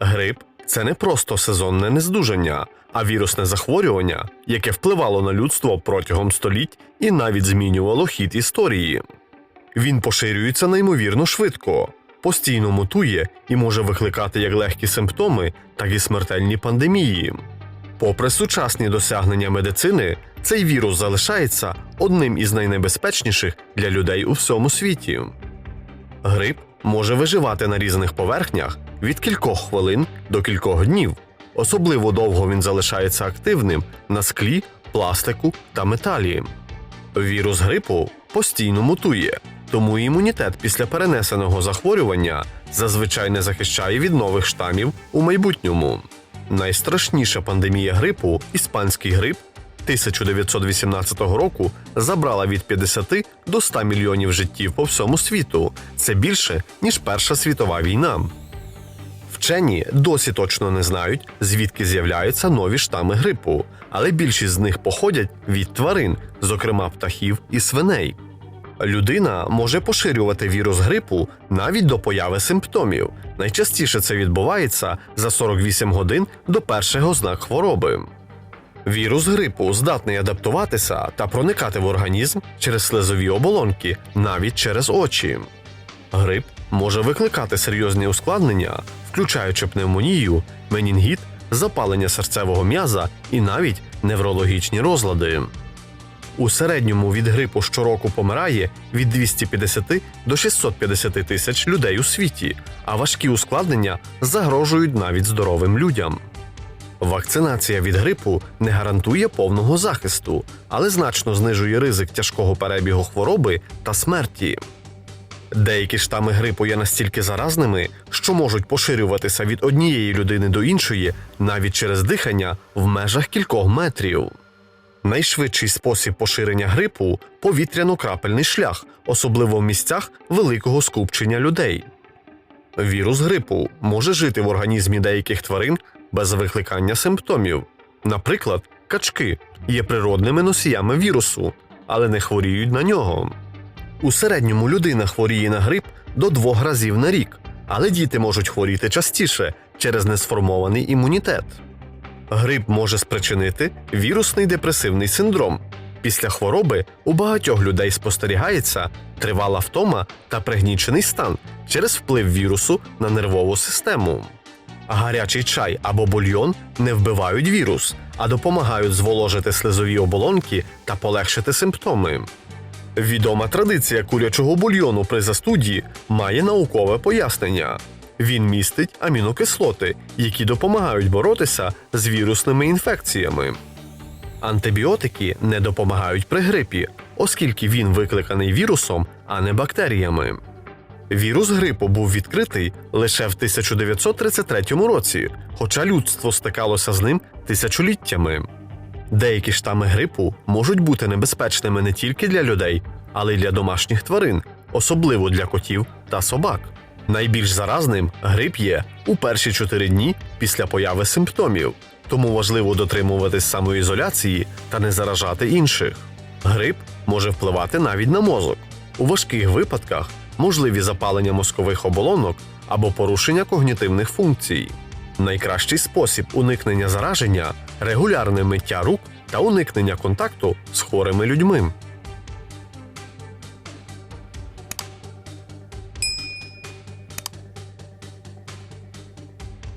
Грип це не просто сезонне нездужання, а вірусне захворювання, яке впливало на людство протягом століть і навіть змінювало хід історії. Він поширюється неймовірно швидко, постійно мутує і може викликати як легкі симптоми, так і смертельні пандемії. Попри сучасні досягнення медицини, цей вірус залишається одним із найнебезпечніших для людей у всьому світі. Грип може виживати на різних поверхнях від кількох хвилин до кількох днів. Особливо довго він залишається активним на склі, пластику та металі. Вірус грипу постійно мутує, тому імунітет після перенесеного захворювання зазвичай не захищає від нових штамів у майбутньому. Найстрашніша пандемія грипу, іспанський грип, 1918 року забрала від 50 до 100 мільйонів життів по всьому світу. Це більше ніж Перша світова війна. Вчені досі точно не знають, звідки з'являються нові штами грипу, але більшість з них походять від тварин, зокрема птахів і свиней. Людина може поширювати вірус грипу навіть до появи симптомів. Найчастіше це відбувається за 48 годин до перших ознак хвороби. Вірус грипу здатний адаптуватися та проникати в організм через слизові оболонки, навіть через очі. Грип може викликати серйозні ускладнення, включаючи пневмонію, менінгіт, запалення серцевого м'яза і навіть неврологічні розлади. У середньому від грипу щороку помирає від 250 до 650 тисяч людей у світі, а важкі ускладнення загрожують навіть здоровим людям. Вакцинація від грипу не гарантує повного захисту, але значно знижує ризик тяжкого перебігу хвороби та смерті. Деякі штами грипу є настільки заразними, що можуть поширюватися від однієї людини до іншої навіть через дихання в межах кількох метрів. Найшвидший спосіб поширення грипу повітряно-крапельний шлях, особливо в місцях великого скупчення людей. Вірус грипу може жити в організмі деяких тварин без викликання симптомів. Наприклад, качки є природними носіями вірусу, але не хворіють на нього. У середньому людина хворіє на грип до двох разів на рік, але діти можуть хворіти частіше через несформований імунітет. Грип може спричинити вірусний депресивний синдром. Після хвороби у багатьох людей спостерігається тривала втома та пригнічений стан через вплив вірусу на нервову систему. Гарячий чай або бульйон не вбивають вірус, а допомагають зволожити слизові оболонки та полегшити симптоми. Відома традиція курячого бульйону при застуді має наукове пояснення. Він містить амінокислоти, які допомагають боротися з вірусними інфекціями. Антибіотики не допомагають при грипі, оскільки він викликаний вірусом, а не бактеріями. Вірус грипу був відкритий лише в 1933 році, хоча людство стикалося з ним тисячоліттями. Деякі штами грипу можуть бути небезпечними не тільки для людей, але й для домашніх тварин, особливо для котів та собак. Найбільш заразним грип є у перші 4 дні після появи симптомів, тому важливо дотримуватись самоізоляції та не заражати інших. Грип може впливати навіть на мозок. У важких випадках можливі запалення мозкових оболонок або порушення когнітивних функцій. Найкращий спосіб уникнення зараження регулярне миття рук та уникнення контакту з хворими людьми.